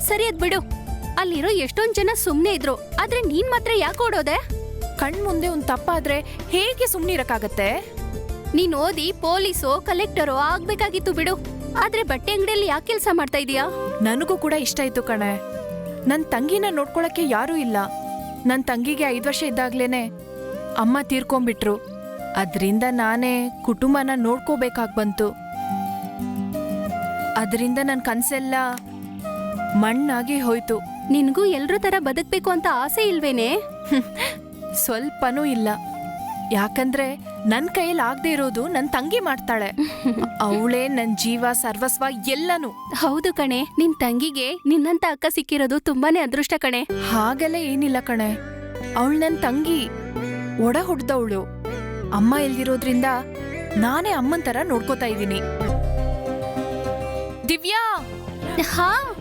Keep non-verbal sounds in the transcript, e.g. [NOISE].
ಸರಿ ಅದ್ ಬಿಡು. ಅಲ್ಲಿರೋ ಎಷ್ಟೊಂದ್ ಜನ ಸುಮ್ನೆ ಇದ್ರು. ಆದ್ರೆ ನೀನ್ ಮಾತ್ರ ಯಾಕೆ ಓಡೋದೆ? ಕಣ್ ಮುಂದೆ ಒಂದ್ ತಪ್ಪಾದ್ರೆ ಹೇಗೆ ಸುಮ್ನಿರಕ್ಕಾಗತ್ತೆ ನೀನ್ ಓದಿ ಪೊಲೀಸೋ ಕಲೆಕ್ಟರೋ ಆಗ್ಬೇಕಾಗಿತ್ತು ಬಿಡು. ಆದ್ರೆ ಬಟ್ಟೆ ಅಂಗಡಿಯಲ್ಲಿ ಯಾಕೆ ಕೆಲಸ ಮಾಡ್ತಾ ಇದೀಯಾ? ನನಗೂ ಕೂಡ ಇಷ್ಟ ಇತ್ತು ಕಣೆ. ನನ್ ತಂಗಿನ ನೋಡ್ಕೊಳಕ್ಕೆ ಯಾರೂ ಇಲ್ಲ. ನನ್ ತಂಗಿಗೆ ಐದ್ ವರ್ಷ ಇದ್ದಾಗ್ಲೇನೆ ಅಮ್ಮ ತೀರ್ಕೊಂಡ್ಬಿಟ್ರು. ಅದ್ರಿಂದ ನಾನೇ ಕುಟುಂಬನ ನೋಡ್ಕೋಬೇಕಾಗ್ ಬಂತು. ಅದರಿಂದ ನನ್ನ ಕನ್ಸೆಲ್ಲ ಮಣ್ಣಾಗಿ ಹೋಯ್ತು. ನಿನ್ಗೂ ಎಲ್ರ ತರ ಬದುಕ್ಬೇಕು ಅಂತ ಆಸೆ ಇಲ್ವೇನೆ? [LAUGHS] ಸ್ವಲ್ಪನೂ ಇಲ್ಲ. ಯಾಕಂದ್ರೆ ನನ್ ಕೈಯಲ್ಲಿ ಆಗದೆ ಇರೋದು ನನ್ ತಂಗಿ ಮಾಡ್ತಾಳೆ. ಅವಳೇ ನನ್ ಜೀವ ಸರ್ವಸ್ವ ಎಲ್ಲನೂ. ಹೌದು ಕಣೆ ನಿನ್ ತಂಗಿಗೆ ನಿನ್ನಂತ ಅಕ್ಕ ಸಿಕ್ಕಿರೋದು ತುಂಬಾನೇ ಅದೃಷ್ಟ ಕಣೆ. ಹಾಗೆಲ್ಲ ಏನಿಲ್ಲ ಕಣೆ. ಅವಳು ನನ್ ತಂಗಿ. ಒಡ ಹುಡ್ದವಳು. ಅಮ್ಮ ಇಲ್ದಿರೋದ್ರಿಂದ ನಾನೇ ಅಮ್ಮನ್ ತರ ನೋಡ್ಕೋತಾ ಇದ್ದೀನಿ. ದಿವ್ಯಾ! ಹಾ?